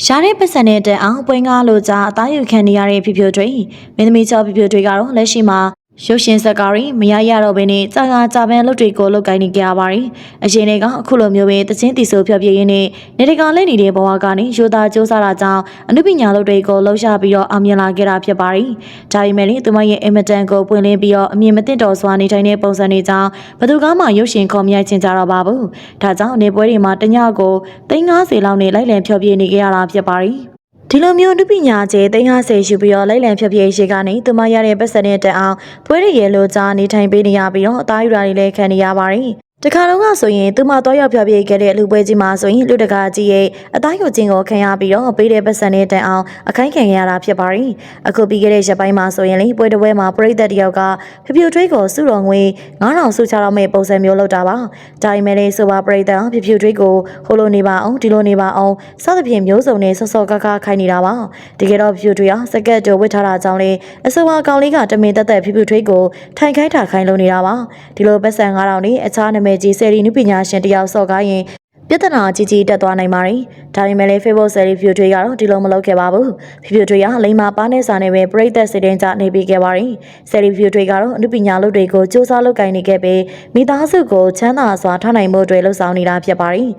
ရှားတဲ့ပတ်စံတဲ့တန်အောင်ပွင့်ကားလိုကြအသားယူခံနေရတဲ့ဖြူဖြူတွေမင်းသမီးချောဖြူဖြူတွေကတော့လက်ရှိမှာ ရုပ်ရှင်ဇာတ်ကားတွေမရရတော့ဘဲနဲ့ကြာကာကြာပန်းလုပ်တွေကိုလုပ်ကိုင်းနေကြရပါတယ်။အရင်တွေကအခုလိုမျိုးပဲတချင်းတီဆိုဖြောပြရင်းနဲ့နေတကာလက်နေတဲ့ဘဝကနေရိုသားစူးစမ်းတာကြောင့်အနုပညာလုပ်တွေကိုလှုပ်ရှားပြီးတော့အောင်မြင်လာခဲ့တာဖြစ်ပါတယ်။ဒါပေမဲ့လည်းသူမရဲ့အင်မတန်ကိုပွင့်လင်းပြီးတော့အမြင်မသိတော်စွာနေထိုင်တဲ့ပုံစံတွေကြောင့်ဘသူကမှရုပ်ရှင်ခေါ်မရိုက်ချင်ကြတော့ပါဘူး။ဒါကြောင့်နေပွဲတွေမှာတညကို350လောက်နဲ့လိုက်လံဖြောပြနေကြရတာဖြစ်ပါတယ်။ ဒီလိုမျိုးလူပညာကျဲ350ယူပြီးတော့လိုက်လံဖြတ်ပြည့်ရှိကနေသူမရတဲ့ပတ်စံနဲ့တက်အောင်ပွဲရရဲလိုကြားနေထိုင်ပေးနေရပြီးတော့အသားယူတာတွေလည်းခံနေရပါတယ်။ တခါတော့ကဆိုရင်သူမတော့ရောက်ဖြတ်ပြည့်ခဲ့တဲ့လူပွဲကြီးမှာဆိုရင်လူတကာကြီးရဲ့အသားယူခြင်းကိုခံရပြီးတော့ပေးတဲ့ပတ်စံနဲ့တက်အောင်အခိုင်းခံရတာဖြစ်ပါတယ်။အခုပြီးခဲ့တဲ့ရက်ပိုင်းမှာဆိုရင်လေပွဲတစ်ပွဲမှာပရိသတ်တယောက်ကဖြူဖြူထွေးကိုစုတော်ငွေ9000စုချတော့မဲ့ပုံစံမျိုးလုပ်တာပါ။ဒါပေမဲ့လည်းဆိုပါပရိသတ်ဖြူဖြူထွေးကိုဟိုလိုနေပါအောင်ဒီလိုနေပါအောင်စသဖြင့်မျိုးစုံနဲ့ဆော့ဆော့ကားကားခိုင်းနေတာပါ။တကယ်တော့ဖြူထွေးဟာစကတ်တိုဝစ်ထားတာကြောင့်လေအဆိုပါကောင်လေးကတမင်တက်တက်ဖြူဖြူထွေးကိုထိုင်ခိုင်းထားခိုင်းလို့နေတာပါ။ဒီလိုပတ်စံ9000နဲ့အခြားနာမည်ကြီးဆယ်ရီနုပညာရှင်တယောက်စော့ကားရင်ပြဿနာကြီးကြီးတက်သွားနိုင်ပါတယ်။ဒါပေမဲ့လည်း Facebook ဆယ်ရီဖြူထွေးကတော့ဒီလိုမလုပ်ခဲ့ပါဘူး။ဖြူဖြူထွေးကလိမ္မာပါနဲ့စာနဲ့ပဲပြိသက်စိတ်တိုင်းကြနေပြီးခဲ့ပါတယ်။ဆယ်ရီဖြူထွေးကတော့အနုပညာလုပ်တွေကိုစူးစမ်းလုပ်ကိုင်နေခဲ့ပြီးမိသားစုကိုချမ်းသာစွာထားနိုင်မှုတွေလှုပ်ဆောင်နေတာဖြစ်ပါတယ်။